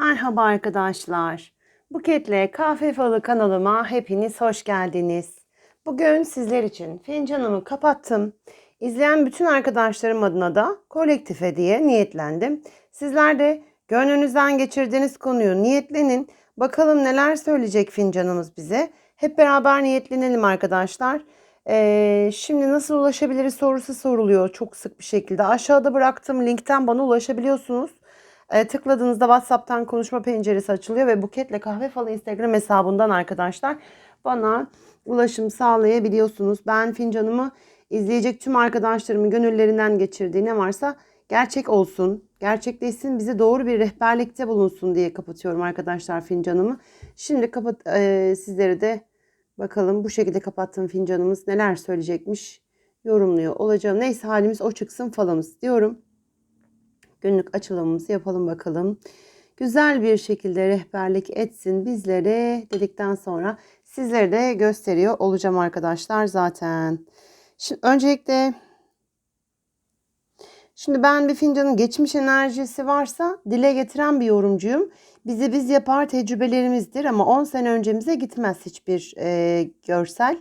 Merhaba arkadaşlar. Buketle Kahve Falı kanalıma hepiniz hoş geldiniz. Bugün sizler için fincanımı kapattım. İzleyen bütün arkadaşlarım adına da kolektife diye niyetlendim. Sizler de gönlünüzden geçirdiğiniz konuyu niyetlenin. Bakalım neler söyleyecek fincanımız bize. Hep beraber niyetlenelim arkadaşlar. Ee, şimdi nasıl ulaşabiliriz sorusu soruluyor çok sık bir şekilde. Aşağıda bıraktığım linkten bana ulaşabiliyorsunuz. E, tıkladığınızda WhatsApp'tan konuşma penceresi açılıyor ve Buketle Kahve Falı Instagram hesabından arkadaşlar bana ulaşım sağlayabiliyorsunuz. Ben fincanımı izleyecek tüm arkadaşlarımın gönüllerinden geçirdiği ne varsa gerçek olsun, gerçekleşsin, bize doğru bir rehberlikte bulunsun diye kapatıyorum arkadaşlar fincanımı. Şimdi kapat e, sizlere de bakalım bu şekilde kapattığım fincanımız neler söyleyecekmiş yorumluyor olacağım. Neyse halimiz o çıksın falamız diyorum günlük açılımımızı yapalım bakalım. Güzel bir şekilde rehberlik etsin bizlere dedikten sonra sizlere de gösteriyor olacağım arkadaşlar zaten. Şimdi öncelikle Şimdi ben bir fincanın geçmiş enerjisi varsa dile getiren bir yorumcuyum. Bizi biz yapar tecrübelerimizdir ama 10 sene öncemize gitmez hiçbir e, görsel.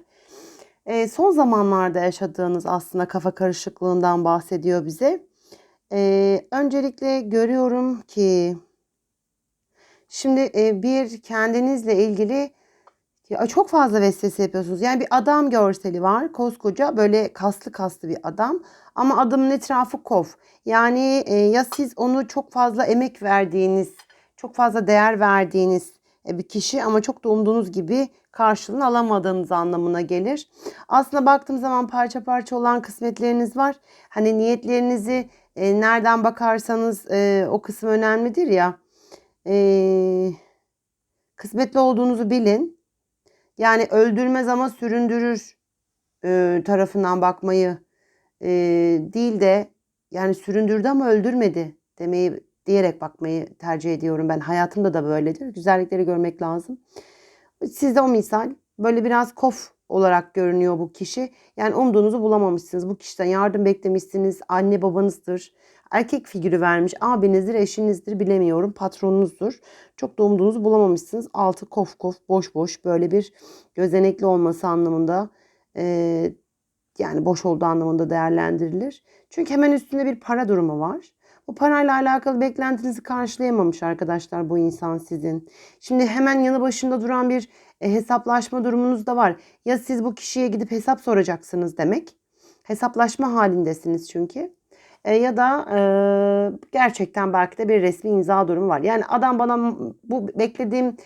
E, son zamanlarda yaşadığınız aslında kafa karışıklığından bahsediyor bize. Ee, öncelikle görüyorum ki şimdi e, bir kendinizle ilgili ya çok fazla vesvese yapıyorsunuz. Yani bir adam görseli var. Koskoca böyle kaslı kaslı bir adam. Ama adamın etrafı kov. Yani e, ya siz onu çok fazla emek verdiğiniz, çok fazla değer verdiğiniz e, bir kişi ama çok da umduğunuz gibi karşılığını alamadığınız anlamına gelir. Aslında baktığım zaman parça parça olan kısmetleriniz var. Hani niyetlerinizi e, nereden bakarsanız e, o kısım önemlidir ya. E, kısmetli olduğunuzu bilin. Yani öldürmez ama süründürür e, tarafından bakmayı e, değil de yani süründürdü ama öldürmedi demeyi diyerek bakmayı tercih ediyorum ben. Hayatımda da böyledir. Güzellikleri görmek lazım. Sizde o misal böyle biraz kof olarak görünüyor bu kişi. Yani umduğunuzu bulamamışsınız. Bu kişiden yardım beklemişsiniz. Anne babanızdır. Erkek figürü vermiş. Abinizdir, eşinizdir bilemiyorum. Patronunuzdur. Çok da umduğunuzu bulamamışsınız. Altı kof kof boş boş böyle bir gözenekli olması anlamında e, yani boş olduğu anlamında değerlendirilir. Çünkü hemen üstünde bir para durumu var. Bu parayla alakalı beklentinizi karşılayamamış arkadaşlar bu insan sizin. Şimdi hemen yanı başında duran bir e, hesaplaşma durumunuz da var. Ya siz bu kişiye gidip hesap soracaksınız demek. Hesaplaşma halindesiniz çünkü. E, ya da e, gerçekten belki de bir resmi imza durumu var. Yani adam bana bu beklediğim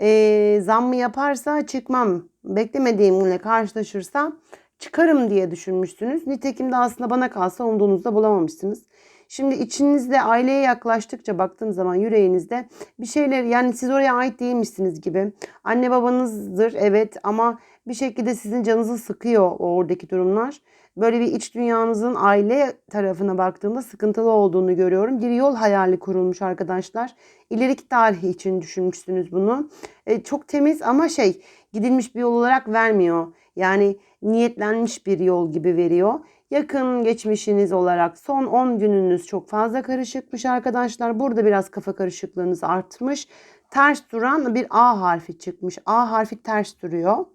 e, zammı yaparsa çıkmam. Beklemediğimle karşılaşırsa çıkarım diye düşünmüşsünüz. Nitekim de aslında bana kalsa umduğunuzda bulamamışsınız. Şimdi içinizde aileye yaklaştıkça baktığım zaman yüreğinizde bir şeyler yani siz oraya ait değilmişsiniz gibi. Anne babanızdır evet ama bir şekilde sizin canınızı sıkıyor oradaki durumlar. Böyle bir iç dünyanızın aile tarafına baktığımda sıkıntılı olduğunu görüyorum. Bir yol hayali kurulmuş arkadaşlar. İleriki tarih için düşünmüşsünüz bunu. E, çok temiz ama şey gidilmiş bir yol olarak vermiyor. Yani niyetlenmiş bir yol gibi veriyor. Yakın geçmişiniz olarak son 10 gününüz çok fazla karışıkmış arkadaşlar. Burada biraz kafa karışıklığınız artmış. Ters duran bir A harfi çıkmış. A harfi ters duruyor.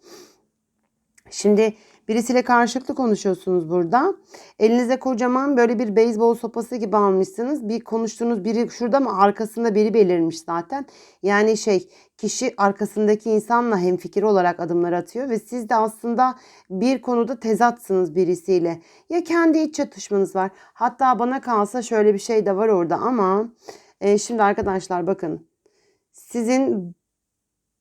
Şimdi birisiyle karşılıklı konuşuyorsunuz burada. Elinize kocaman böyle bir beyzbol sopası gibi almışsınız. Bir konuştuğunuz biri şurada mı arkasında biri belirmiş zaten. Yani şey kişi arkasındaki insanla hemfikir olarak adımlar atıyor ve siz de aslında bir konuda tezatsınız birisiyle. Ya kendi iç çatışmanız var. Hatta bana kalsa şöyle bir şey de var orada ama e, şimdi arkadaşlar bakın sizin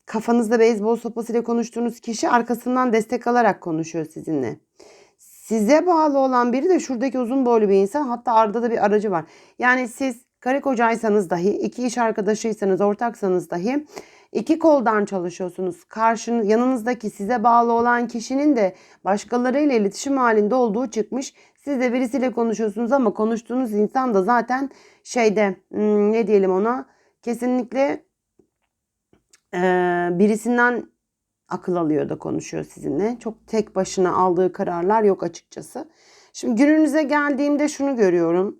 kafanızda beyzbol sopasıyla konuştuğunuz kişi arkasından destek alarak konuşuyor sizinle. Size bağlı olan biri de şuradaki uzun boylu bir insan hatta arada da bir aracı var. Yani siz karı kocaysanız dahi, iki iş arkadaşıysanız, ortaksanız dahi iki koldan çalışıyorsunuz. Karşın, yanınızdaki size bağlı olan kişinin de başkalarıyla iletişim halinde olduğu çıkmış. Siz de birisiyle konuşuyorsunuz ama konuştuğunuz insan da zaten şeyde hmm, ne diyelim ona kesinlikle birisinden akıl alıyor da konuşuyor sizinle. Çok tek başına aldığı kararlar yok açıkçası. Şimdi gününüze geldiğimde şunu görüyorum.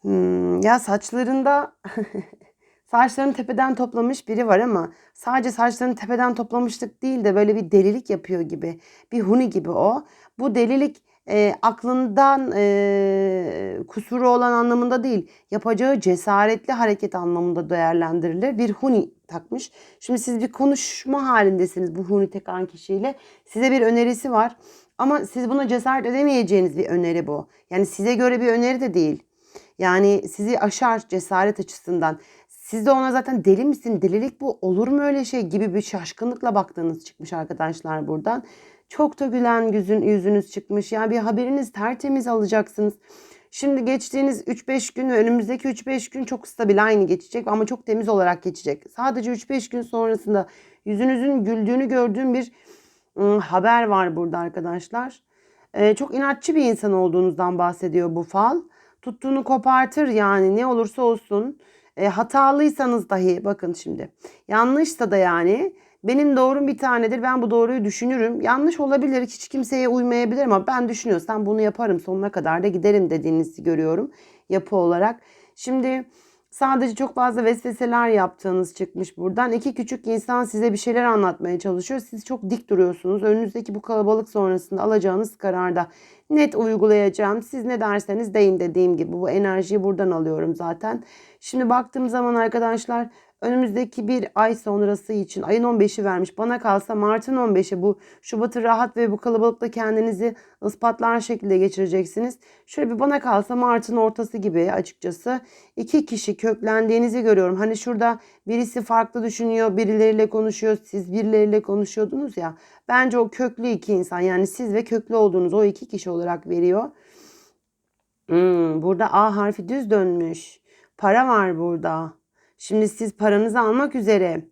Hmm, ya saçlarında saçlarını tepeden toplamış biri var ama sadece saçlarını tepeden toplamışlık değil de böyle bir delilik yapıyor gibi. Bir huni gibi o. Bu delilik e, aklından e, kusuru olan anlamında değil, yapacağı cesaretli hareket anlamında değerlendirilir. Bir huni takmış. Şimdi siz bir konuşma halindesiniz bu huni takan kişiyle. Size bir önerisi var. Ama siz buna cesaret edemeyeceğiniz bir öneri bu. Yani size göre bir öneri de değil. Yani sizi aşar cesaret açısından. Siz de ona zaten deli misin, delilik bu, olur mu öyle şey gibi bir şaşkınlıkla baktığınız çıkmış arkadaşlar buradan. Çok da gülen yüzün, yüzünüz çıkmış. Ya bir haberiniz tertemiz alacaksınız. Şimdi geçtiğiniz 3-5 gün önümüzdeki 3-5 gün çok stabil aynı geçecek ama çok temiz olarak geçecek. Sadece 3-5 gün sonrasında yüzünüzün güldüğünü gördüğüm bir ım, haber var burada arkadaşlar. Ee, çok inatçı bir insan olduğunuzdan bahsediyor bu fal. Tuttuğunu kopartır yani ne olursa olsun. E, hatalıysanız dahi bakın şimdi. Yanlışsa da yani benim doğrum bir tanedir. Ben bu doğruyu düşünürüm. Yanlış olabilir. Hiç kimseye uymayabilir ama ben düşünüyorsam bunu yaparım. Sonuna kadar da giderim dediğinizi görüyorum yapı olarak. Şimdi sadece çok fazla vesveseler yaptığınız çıkmış buradan. İki küçük insan size bir şeyler anlatmaya çalışıyor. Siz çok dik duruyorsunuz. Önünüzdeki bu kalabalık sonrasında alacağınız kararda net uygulayacağım. Siz ne derseniz deyin dediğim gibi. Bu enerjiyi buradan alıyorum zaten. Şimdi baktığım zaman arkadaşlar önümüzdeki bir ay sonrası için ayın 15'i vermiş. Bana kalsa Mart'ın 15'i bu Şubat'ı rahat ve bu kalabalıkta kendinizi ispatlar şekilde geçireceksiniz. Şöyle bir bana kalsa Mart'ın ortası gibi açıkçası iki kişi köklendiğinizi görüyorum. Hani şurada birisi farklı düşünüyor, birileriyle konuşuyor, siz birileriyle konuşuyordunuz ya. Bence o köklü iki insan yani siz ve köklü olduğunuz o iki kişi olarak veriyor. Hmm, burada A harfi düz dönmüş. Para var burada. Şimdi siz paranızı almak üzere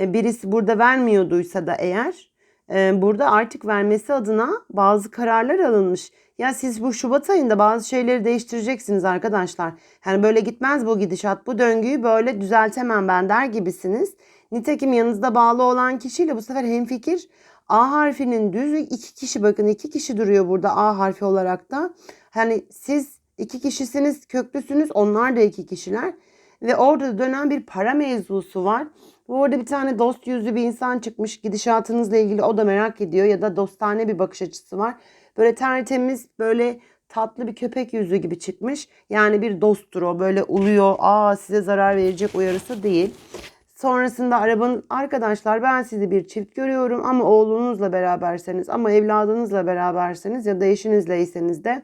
e, birisi burada vermiyorduysa da eğer e, burada artık vermesi adına bazı kararlar alınmış. Ya siz bu Şubat ayında bazı şeyleri değiştireceksiniz arkadaşlar. Yani böyle gitmez bu gidişat. Bu döngüyü böyle düzeltemem ben der gibisiniz. Nitekim yanınızda bağlı olan kişiyle bu sefer hemfikir A harfinin düz iki kişi bakın iki kişi duruyor burada A harfi olarak da. Hani siz iki kişisiniz köklüsünüz onlar da iki kişiler. Ve orada dönen bir para mevzusu var. Bu arada bir tane dost yüzlü bir insan çıkmış. Gidişatınızla ilgili o da merak ediyor ya da dostane bir bakış açısı var. Böyle tertemiz böyle tatlı bir köpek yüzü gibi çıkmış. Yani bir dosttur o böyle uluyor. Aa size zarar verecek uyarısı değil. Sonrasında arabanın arkadaşlar ben sizi bir çift görüyorum ama oğlunuzla beraberseniz ama evladınızla beraberseniz ya da eşinizleyseniz de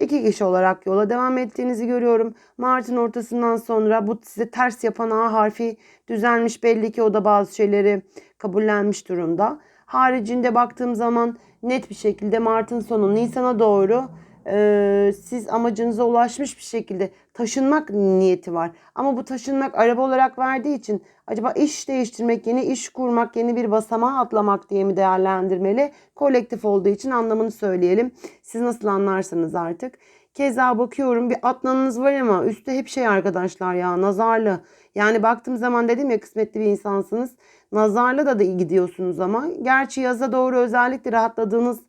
iki kişi olarak yola devam ettiğinizi görüyorum. Mart'ın ortasından sonra bu size ters yapan A harfi düzelmiş belli ki o da bazı şeyleri kabullenmiş durumda. Haricinde baktığım zaman net bir şekilde Mart'ın sonu Nisan'a doğru e, siz amacınıza ulaşmış bir şekilde taşınmak niyeti var. Ama bu taşınmak araba olarak verdiği için acaba iş değiştirmek, yeni iş kurmak, yeni bir basamağa atlamak diye mi değerlendirmeli? Kolektif olduğu için anlamını söyleyelim. Siz nasıl anlarsanız artık. Keza bakıyorum bir atlanınız var ama üstte hep şey arkadaşlar ya nazarlı. Yani baktığım zaman dedim ya kısmetli bir insansınız. Nazarlı da da gidiyorsunuz ama. Gerçi yaza doğru özellikle rahatladığınız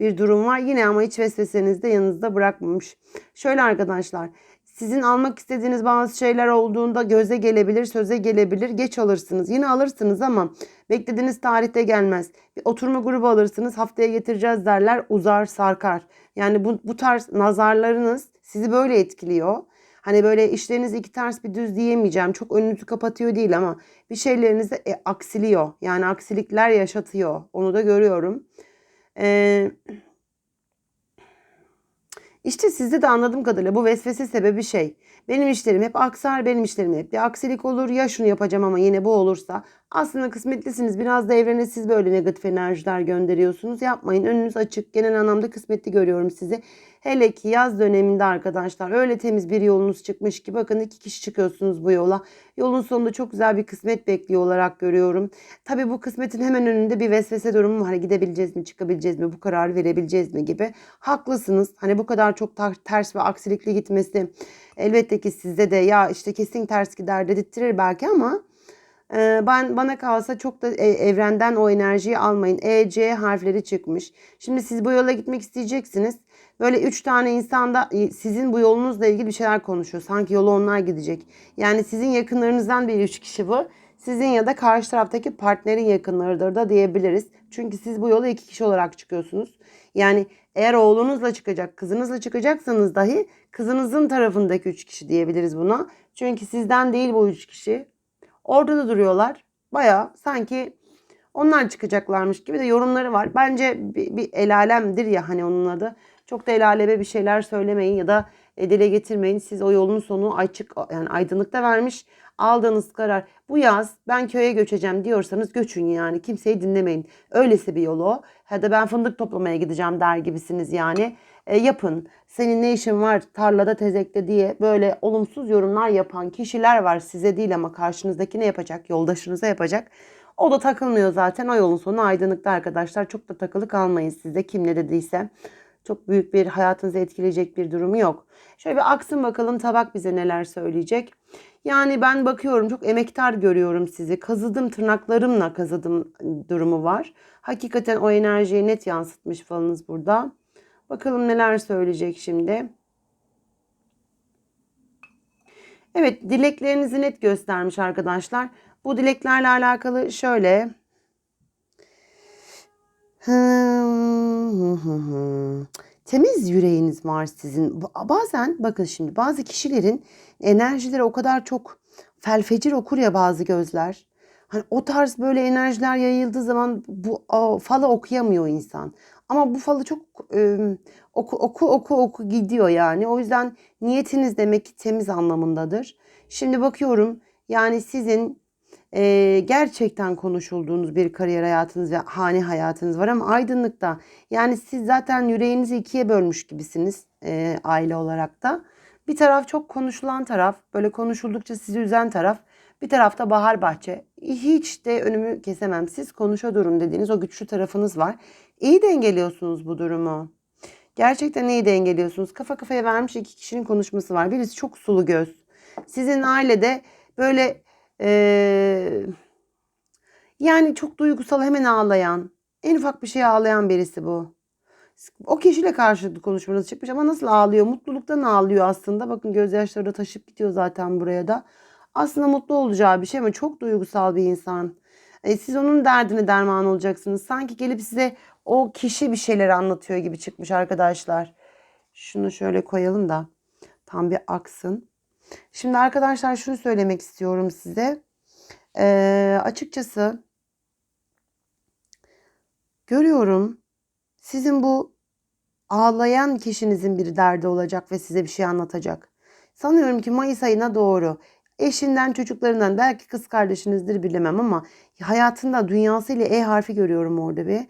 bir durum var. Yine ama hiç vesveseniz de yanınızda bırakmamış. Şöyle arkadaşlar sizin almak istediğiniz bazı şeyler olduğunda göze gelebilir, söze gelebilir. Geç alırsınız. Yine alırsınız ama beklediğiniz tarihte gelmez. Bir oturma grubu alırsınız. Haftaya getireceğiz derler. Uzar, sarkar. Yani bu, bu tarz nazarlarınız sizi böyle etkiliyor. Hani böyle işleriniz iki ters bir düz diyemeyeceğim. Çok önünüzü kapatıyor değil ama bir şeylerinizi e, aksiliyor. Yani aksilikler yaşatıyor. Onu da görüyorum. Eee işte sizde de anladığım kadarıyla bu vesvese sebebi şey. Benim işlerim hep aksar, benim işlerim hep bir aksilik olur. Ya şunu yapacağım ama yine bu olursa. Aslında kısmetlisiniz. Biraz da evrene siz böyle negatif enerjiler gönderiyorsunuz. Yapmayın. Önünüz açık. Genel anlamda kısmetli görüyorum sizi. Hele ki yaz döneminde arkadaşlar öyle temiz bir yolunuz çıkmış ki bakın iki kişi çıkıyorsunuz bu yola. Yolun sonunda çok güzel bir kısmet bekliyor olarak görüyorum. Tabi bu kısmetin hemen önünde bir vesvese durumu var. Hani gidebileceğiz mi, çıkabileceğiz mi, bu kararı verebileceğiz mi gibi. Haklısınız. Hani bu kadar çok ters ve aksilikli gitmesi elbette ki sizde de ya işte kesin ters gider dedirttirir belki ama Ee, ben bana kalsa çok da e, evrenden o enerjiyi almayın. E, C harfleri çıkmış. Şimdi siz bu yola gitmek isteyeceksiniz. Böyle üç tane insan da e, sizin bu yolunuzla ilgili bir şeyler konuşuyor. Sanki yolu onlar gidecek. Yani sizin yakınlarınızdan bir üç kişi bu. Sizin ya da karşı taraftaki partnerin yakınlarıdır da diyebiliriz. Çünkü siz bu yola iki kişi olarak çıkıyorsunuz. Yani eğer oğlunuzla çıkacak, kızınızla çıkacaksanız dahi kızınızın tarafındaki üç kişi diyebiliriz buna. Çünkü sizden değil bu üç kişi. Orada da duruyorlar. Baya sanki onlar çıkacaklarmış gibi de yorumları var. Bence bir, bir el alemdir ya hani onun adı. Çok da el aleme bir şeyler söylemeyin ya da e, dile getirmeyin. Siz o yolun sonu açık yani aydınlıkta vermiş aldığınız karar. Bu yaz ben köye göçeceğim diyorsanız göçün yani kimseyi dinlemeyin. Öylesi bir yol o. Ya da ben fındık toplamaya gideceğim der gibisiniz yani. E, yapın. Senin ne işin var tarlada tezekte diye böyle olumsuz yorumlar yapan kişiler var. Size değil ama karşınızdaki ne yapacak? Yoldaşınıza yapacak. O da takılmıyor zaten. O yolun sonu aydınlıkta arkadaşlar. Çok da takılı kalmayın size kim ne dediyse. Çok büyük bir hayatınızı etkileyecek bir durumu yok. Şöyle bir aksın bakalım tabak bize neler söyleyecek. Yani ben bakıyorum çok emektar görüyorum sizi. Kazıdım tırnaklarımla kazıdım durumu var. Hakikaten o enerjiyi net yansıtmış falınız burada. Bakalım neler söyleyecek şimdi. Evet dileklerinizi net göstermiş arkadaşlar. Bu dileklerle alakalı şöyle. Temiz yüreğiniz var sizin. Bazen bakın şimdi bazı kişilerin enerjileri o kadar çok felfecir okur ya bazı gözler. Hani o tarz böyle enerjiler yayıldığı zaman bu falı okuyamıyor insan. Ama bu falı çok e, oku oku oku oku gidiyor yani. O yüzden niyetiniz demek ki temiz anlamındadır. Şimdi bakıyorum yani sizin e, gerçekten konuşulduğunuz bir kariyer hayatınız ve hane hayatınız var ama aydınlıkta yani siz zaten yüreğinizi ikiye bölmüş gibisiniz e, aile olarak da. Bir taraf çok konuşulan taraf, böyle konuşuldukça sizi üzen taraf. Bir tarafta bahar bahçe. Hiç de önümü kesemem. Siz konuşa durun dediğiniz o güçlü tarafınız var. İyi dengeliyorsunuz bu durumu. Gerçekten iyi dengeliyorsunuz. Kafa kafaya vermiş iki kişinin konuşması var. Birisi çok sulu göz. Sizin ailede böyle ee, yani çok duygusal hemen ağlayan, en ufak bir şeye ağlayan birisi bu. O kişiyle karşılıklı konuşmanız çıkmış ama nasıl ağlıyor? Mutluluktan ağlıyor aslında. Bakın gözyaşları da taşıp gidiyor zaten buraya da. Aslında mutlu olacağı bir şey ama çok duygusal bir insan. E, siz onun derdine derman olacaksınız. Sanki gelip size o kişi bir şeyler anlatıyor gibi çıkmış arkadaşlar. Şunu şöyle koyalım da tam bir aksın. Şimdi arkadaşlar şunu söylemek istiyorum size. Ee, açıkçası görüyorum sizin bu ağlayan kişinizin bir derdi olacak ve size bir şey anlatacak. Sanıyorum ki Mayıs ayına doğru eşinden, çocuklarından, belki kız kardeşinizdir bilemem ama hayatında dünyasıyla E harfi görüyorum orada bir.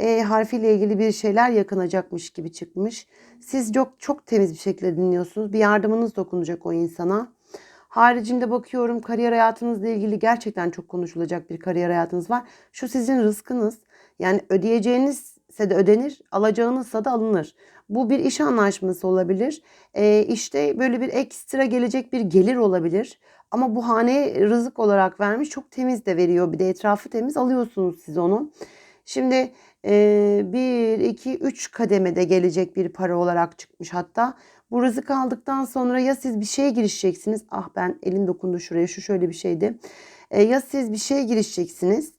E harfiyle ilgili bir şeyler yakınacakmış gibi çıkmış. Siz çok çok temiz bir şekilde dinliyorsunuz. Bir yardımınız dokunacak o insana. Haricinde bakıyorum kariyer hayatınızla ilgili gerçekten çok konuşulacak bir kariyer hayatınız var. Şu sizin rızkınız. Yani ödeyeceğinizse de ödenir, alacağınızsa da alınır. Bu bir iş anlaşması olabilir. E, işte böyle bir ekstra gelecek bir gelir olabilir. Ama bu hane rızık olarak vermiş çok temiz de veriyor. Bir de etrafı temiz alıyorsunuz siz onu. Şimdi e, bir, iki, üç kademede gelecek bir para olarak çıkmış hatta. Bu rızık aldıktan sonra ya siz bir şeye girişeceksiniz. Ah ben elim dokundu şuraya şu şöyle bir şeydi. E, ya siz bir şeye girişeceksiniz.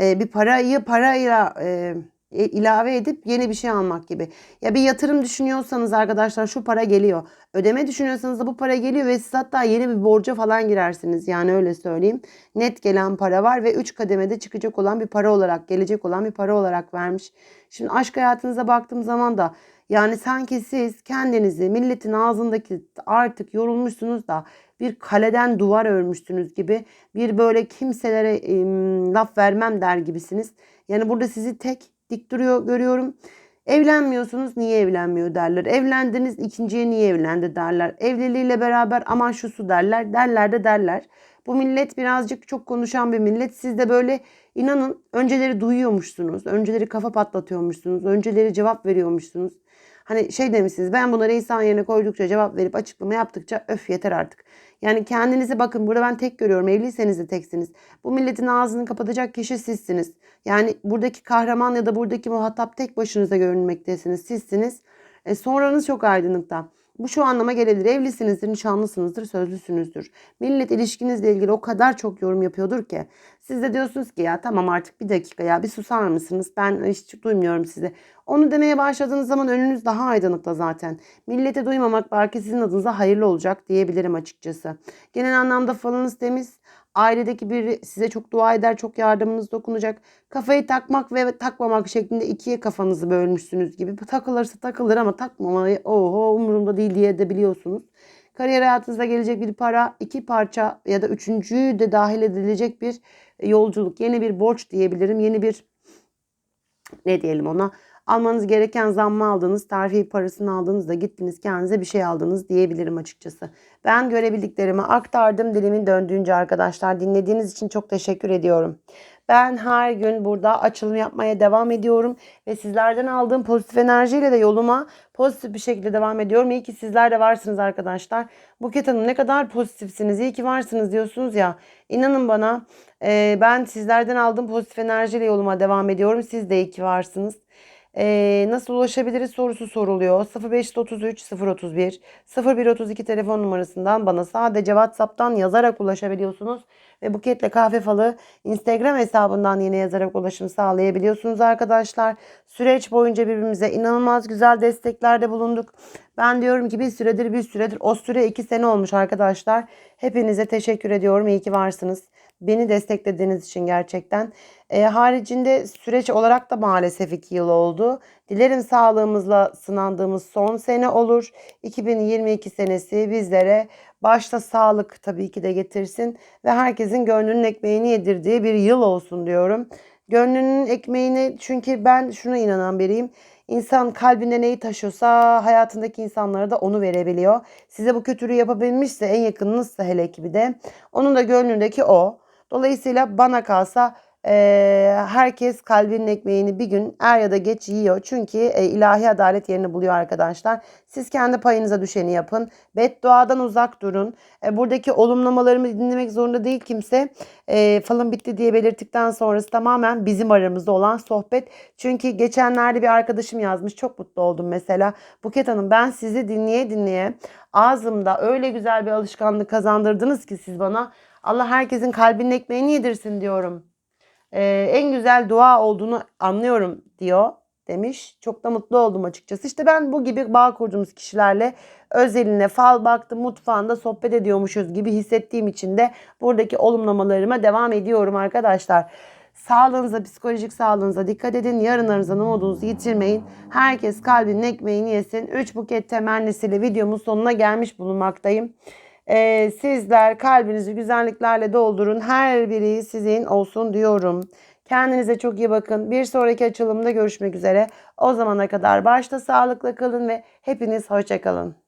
E, bir parayı parayla e, ilave edip yeni bir şey almak gibi. Ya bir yatırım düşünüyorsanız arkadaşlar şu para geliyor. Ödeme düşünüyorsanız da bu para geliyor ve siz hatta yeni bir borca falan girersiniz. Yani öyle söyleyeyim. Net gelen para var ve 3 kademede çıkacak olan bir para olarak, gelecek olan bir para olarak vermiş. Şimdi aşk hayatınıza baktığım zaman da yani sanki siz kendinizi milletin ağzındaki artık yorulmuşsunuz da bir kaleden duvar örmüşsünüz gibi bir böyle kimselere e, laf vermem der gibisiniz. Yani burada sizi tek dik duruyor görüyorum. Evlenmiyorsunuz niye evlenmiyor derler. Evlendiniz ikinciye niye evlendi derler. Evliliğiyle beraber aman şu su derler. Derler de derler. Bu millet birazcık çok konuşan bir millet. Siz de böyle inanın önceleri duyuyormuşsunuz. Önceleri kafa patlatıyormuşsunuz. Önceleri cevap veriyormuşsunuz. Hani şey demişsiniz ben bunları insan yerine koydukça cevap verip açıklama yaptıkça öf yeter artık. Yani kendinize bakın burada ben tek görüyorum evliyseniz de teksiniz. Bu milletin ağzını kapatacak kişi sizsiniz. Yani buradaki kahraman ya da buradaki muhatap tek başınıza görünmektesiniz sizsiniz. E, sonranız çok aydınlıkta. Bu şu anlama gelebilir. Evlisinizdir, nişanlısınızdır, sözlüsünüzdür. Millet ilişkinizle ilgili o kadar çok yorum yapıyordur ki. Siz de diyorsunuz ki ya tamam artık bir dakika ya bir susar mısınız? Ben hiç duymuyorum sizi. Onu demeye başladığınız zaman önünüz daha aydınlıkta zaten. Millete duymamak belki sizin adınıza hayırlı olacak diyebilirim açıkçası. Genel anlamda falınız temiz. Ailedeki biri size çok dua eder, çok yardımınız dokunacak. Kafayı takmak ve takmamak şeklinde ikiye kafanızı bölmüşsünüz gibi. Takılırsa takılır ama takmamayı oho umurumda değil diye de biliyorsunuz. Kariyer hayatınızda gelecek bir para, iki parça ya da üçüncüyü de dahil edilecek bir yolculuk. Yeni bir borç diyebilirim. Yeni bir ne diyelim ona almanız gereken zammı aldınız, terfi parasını aldınız da gittiniz kendinize bir şey aldınız diyebilirim açıkçası. Ben görebildiklerimi aktardım dilimin döndüğünce arkadaşlar. Dinlediğiniz için çok teşekkür ediyorum. Ben her gün burada açılım yapmaya devam ediyorum ve sizlerden aldığım pozitif enerjiyle de yoluma pozitif bir şekilde devam ediyorum. İyi ki sizler de varsınız arkadaşlar. Buket Hanım ne kadar pozitifsiniz, iyi ki varsınız diyorsunuz ya. İnanın bana e, ben sizlerden aldığım pozitif enerjiyle yoluma devam ediyorum. Siz de iyi ki varsınız. Ee, nasıl ulaşabiliriz sorusu soruluyor. 0533 031 0132 telefon numarasından bana sadece WhatsApp'tan yazarak ulaşabiliyorsunuz. Ve Buket'le Kahve Falı Instagram hesabından yine yazarak ulaşım sağlayabiliyorsunuz arkadaşlar. Süreç boyunca birbirimize inanılmaz güzel desteklerde bulunduk. Ben diyorum ki bir süredir bir süredir o süre iki sene olmuş arkadaşlar. Hepinize teşekkür ediyorum. İyi ki varsınız. Beni desteklediğiniz için gerçekten. E, haricinde süreç olarak da maalesef 2 yıl oldu. Dilerim sağlığımızla sınandığımız son sene olur. 2022 senesi bizlere başta sağlık tabii ki de getirsin ve herkesin gönlünün ekmeğini yedirdiği bir yıl olsun diyorum. Gönlünün ekmeğini çünkü ben şuna inanan biriyim. İnsan kalbinde neyi taşıyorsa hayatındaki insanlara da onu verebiliyor. Size bu kötülüğü yapabilmişse en yakınınızsa hele ki bir de onun da gönlündeki o. Dolayısıyla bana kalsa e, herkes kalbinin ekmeğini bir gün er ya da geç yiyor. Çünkü e, ilahi adalet yerini buluyor arkadaşlar. Siz kendi payınıza düşeni yapın. Bedduadan uzak durun. E, buradaki olumlamalarımı dinlemek zorunda değil kimse. E, falın bitti diye belirttikten sonrası tamamen bizim aramızda olan sohbet. Çünkü geçenlerde bir arkadaşım yazmış. Çok mutlu oldum mesela. Buket Hanım ben sizi dinleye dinleye ağzımda öyle güzel bir alışkanlık kazandırdınız ki siz bana. Allah herkesin kalbinin ekmeğini yedirsin diyorum. Ee, en güzel dua olduğunu anlıyorum diyor demiş. Çok da mutlu oldum açıkçası. İşte ben bu gibi bağ kurduğumuz kişilerle özeline fal baktım mutfağında sohbet ediyormuşuz gibi hissettiğim için de buradaki olumlamalarıma devam ediyorum arkadaşlar. Sağlığınıza, psikolojik sağlığınıza dikkat edin. Yarınlarınızdan umudunuzu yitirmeyin. Herkes kalbinin ekmeğini yesin. 3 buket temennisiyle videomun sonuna gelmiş bulunmaktayım. Ee, sizler kalbinizi güzelliklerle doldurun. Her biri sizin olsun diyorum. Kendinize çok iyi bakın. Bir sonraki açılımda görüşmek üzere. O zamana kadar başta sağlıkla kalın ve hepiniz hoşçakalın.